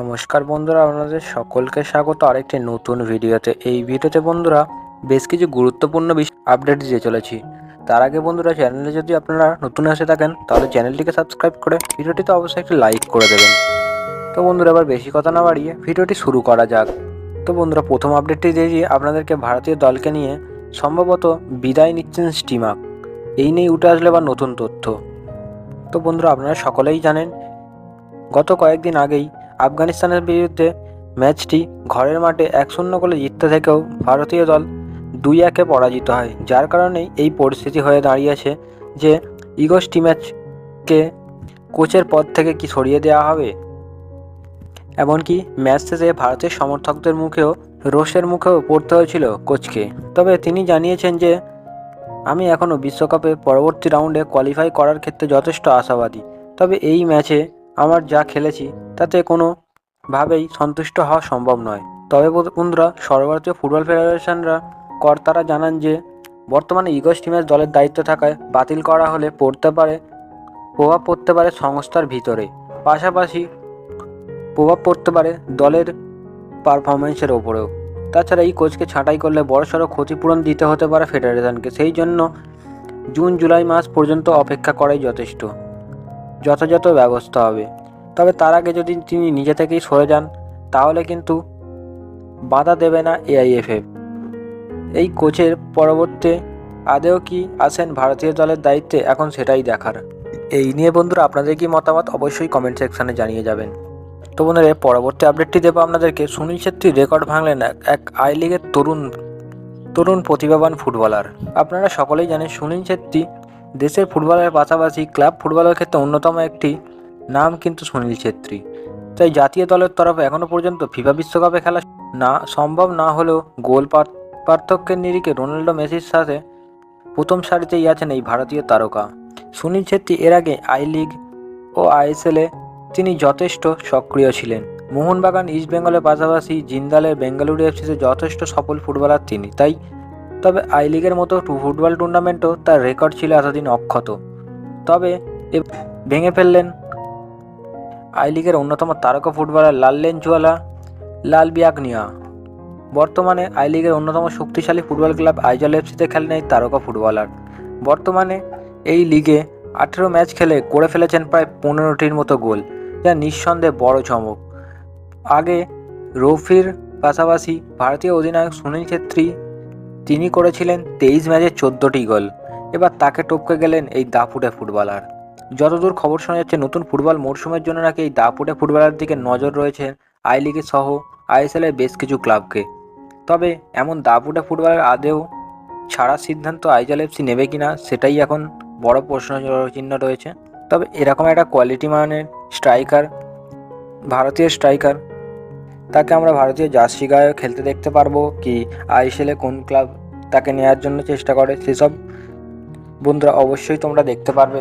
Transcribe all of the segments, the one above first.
নমস্কার বন্ধুরা, আপনাদের সকলকে স্বাগত। আরেকটি নতুন ভিডিওতে। এই ভিডিওতে বন্ধুরা, বেশ কিছু গুরুত্বপূর্ণ বিষয় আপডেট দিয়ে চলেছি। তার আগে বন্ধুরা চ্যানেলে যদি আপনারা নতুন এসে থাকেন, তাহলে চ্যানেলটিকে সাবস্ক্রাইব করে ভিডিওটিতে অবশ্যই একটি লাইক করে দেবেন। তো বন্ধুরা, এবার বেশি কথা না বাড়িয়ে ভিডিওটি শুরু করা যাক। তো বন্ধুরা, প্রথম আপডেটটি দিয়ে দিয়ে আপনাদেরকে ভারতীয় দলকে নিয়ে সম্ভবত বিদায় নিচ্ছেন স্টিমাক। এই নিয়ে উঠে আসলে এবার নতুন তথ্য। তো বন্ধুরা, আপনারা সকলেই জানেন, গত কয়েকদিন আগেই আফগানিস্তানের বিরুদ্ধে ম্যাচটি ঘরের মাঠে এক শূন্য গোলে জিততে থেকেও ভারতীয় দল দুই একে পরাজিত হয়, যার কারণেই এই পরিস্থিতি হয়ে দাঁড়িয়েছে যে ইগোস ম্যাচকে কোচের পদ থেকে কি সরিয়ে দেওয়া হবে? এমনকি ম্যাচ শেষে ভারতের সমর্থকদের মুখেও রোষের মুখেও পড়তে হয়েছিল কোচকে। তবে তিনি জানিয়েছেন যে, আমি এখনও বিশ্বকাপে পরবর্তী রাউন্ডে কোয়ালিফাই করার ক্ষেত্রে যথেষ্ট আশাবাদী। তবে এই ম্যাচে আমার যা খেলেছি তাতে কোনোভাবেই সন্তুষ্ট হওয়া সম্ভব নয়। তবে বন্ধুরা, সর্বভারতীয় ফুটবল ফেডারেশনরা কর্তারা জানান যে, বর্তমানে ইগোস টিমের দলের দায়িত্ব থাকায় বাতিল করা হলে পড়তে পারে, প্রভাব পড়তে পারে সংস্থার ভিতরে। পাশাপাশি প্রভাব পড়তে পারে দলের পারফরমেন্সের ওপরেও। তাছাড়া এই কোচকে ছাঁটাই করলে বড়সড় ক্ষতিপূরণ দিতে হতে পারে ফেডারেশনকে। সেই জন্য জুন জুলাই মাস পর্যন্ত অপেক্ষা করাই যথেষ্ট। যথাযথ ব্যবস্থা হবে। তবে তার আগে যদি তিনি নিজে থেকেই সরে যান, তাহলে কিন্তু বাধা দেবে না এআইএফএফ এই কোচের পরবর্তী আদেও কি আসেন ভারতীয় দলের দায়িত্বে? এখন সেটাই দেখার। এই নিয়ে বন্ধুরা, আপনাদের কি মতামত? অবশ্যই কমেন্ট সেকশানে জানিয়ে যাবেন। তো বন্ধুরা পরবর্তী আপডেটটি দেবো আপনাদেরকে। সুনীল ছেত্রী রেকর্ড ভাঙলেন এক আই লিগের তরুণ তরুণ প্রতিভাবান ফুটবলার আপনারা সকলেই জানেন, সুনীল ছেত্রী দেশের ফুটবলের পাশাপাশি ক্লাব ফুটবলের ক্ষেত্রে অন্যতম একটি নাম কিন্তু সুনীল ছেত্রী। তাই জাতীয় দলের তরফে এখনও পর্যন্ত ফিফা বিশ্বকাপে খেলা না, সম্ভব না হলেও গোল পার- পার্থক্যের নিরিখে রোনাল্ডো মেসির সাথে প্রথম সারিতেই আছেন এই ভারতীয় তারকা। সুনীল ছেত্রী এর আগে আই লিগ ও আইএসএলে তিনি যথেষ্ট সক্রিয় ছিলেন। মোহনবাগান, ইস্ট বেঙ্গলের পাশাপাশি জিন্দালের বেঙ্গালুরু এফসিতে যথেষ্ট সফল ফুটবলার তিনি। তাই তবে আই লিগের মতো ফুটবল টুর্নামেন্টও তার রেকর্ড ছিল এতদিন অক্ষত। তবে ভেঙে ফেললেন আই লিগের অন্যতম তারকা ফুটবলার লাল্লেন জুয়ালা লাল বিয়াগনিয়া বর্তমানে আই লিগের অন্যতম শক্তিশালী ফুটবল ক্লাব আইজল এফসিতে খেলেন এই তারকা ফুটবলার। বর্তমানে এই লিগে আঠেরো ম্যাচ খেলে করে ফেলেছেন প্রায় পনেরোটির মতো গোল, যা নিঃসন্দেহে বড় চমক। আগে রফির পাশাপাশি ভারতীয় অধিনায়ক সুনীল ছেত্রী, তিনি করেছিলেন তেইশ ম্যাচে চোদ্দোটি গোল। এবার তাকে টপকে গেলেন এই দাপুটে ফুটবলার। যতদূর খবর শোনা যাচ্ছে, নতুন ফুটবল মরশুমের জন্য নাকি এই দাপুটে ফুটবলার দিকে নজর রয়েছে আই লিগে সহ আইএসএলের বেশ কিছু ক্লাবকে। তবে এমন দাপুটে ফুটবলের আদেও ছাড়ার সিদ্ধান্ত আইজল এফসি নেবে কিনা, সেটাই এখন বড় প্রশ্ন চিহ্ন রয়েছে। তবে এরকম একটা কোয়ালিটি মানের স্ট্রাইকার, ভারতীয় স্ট্রাইকার, তাকে আমরা ভারতীয় জার্সি গায়েও খেলতে দেখতে পারব কি আইএসএলে কোন ক্লাব তাকে নেওয়ার জন্য চেষ্টা করে, সেসব বন্ধুরা অবশ্যই তোমরা দেখতে পারবে।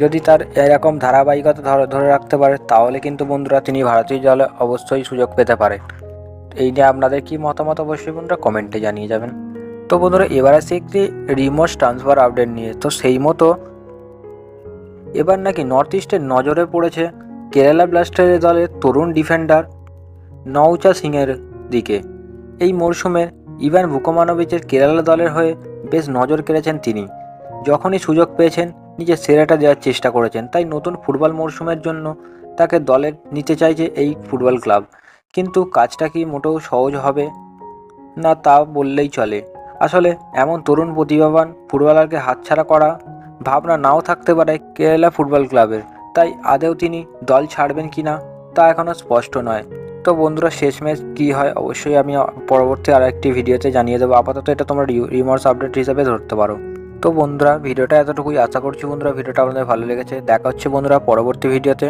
যদি তার এরকম ধারাবাহিকতা ধরে রাখতে পারে, তাহলে কিন্তু বন্ধুরা তিনি ভারতীয় দলে অবশ্যই সুযোগ পেতে পারে। এই নিয়ে আপনাদের কি মতামত অবশ্যই বন্ধুরা কমেন্টে জানিয়ে যাবেন। তো বন্ধুরা, এবার আসি একটি রিমোট ট্রান্সফার আপডেট নিয়ে। তো সেই মতো এবার নাকি নর্থ ইস্টের নজরে পড়েছে কেরালা ব্লাস্টারের দলের তরুণ ডিফেন্ডার নৌচা সিংয়ের দিকে। এই মরশুমে ইভান ভুকমানোভিচের কেরালা দলের হয়ে বেশ নজর কেড়েছেন তিনি। যখনই সুযোগ পেয়েছেন নিজের সেরাটা দেওয়ার চেষ্টা করেছেন। তাই নতুন ফুটবল মরশুমের জন্য তাকে দলে নিতে চাইছে এই ফুটবল ক্লাব। কিন্তু কাজটা কি মোটেও সহজ হবে? না, তা বললেই চলে। আসলে এমন তরুণ প্রতিভাবান ফুটবলারকে হাতছাড়া করা ভাবনা নাও থাকতে পারে কেরালা ফুটবল ক্লাবের। তাই আদেও তিনি দল ছাড়বেন কি না তা এখনও স্পষ্ট নয়। তো বন্ধুরা, শেষমেশ কী হয় অবশ্যই আমি পরবর্তী আর একটি ভিডিওতে জানিয়ে দেবো। আপাতত এটা তোমরা রিমোর্স আপডেট হিসাবে ধরতে পারো। তো বন্ধুরা, ভিডিওটা এতটুকুই। আশা করছি বন্ধুরা, ভিডিওটা আপনাদের ভালো লেগেছে। দেখা হচ্ছে বন্ধুরা পরবর্তী ভিডিওতে।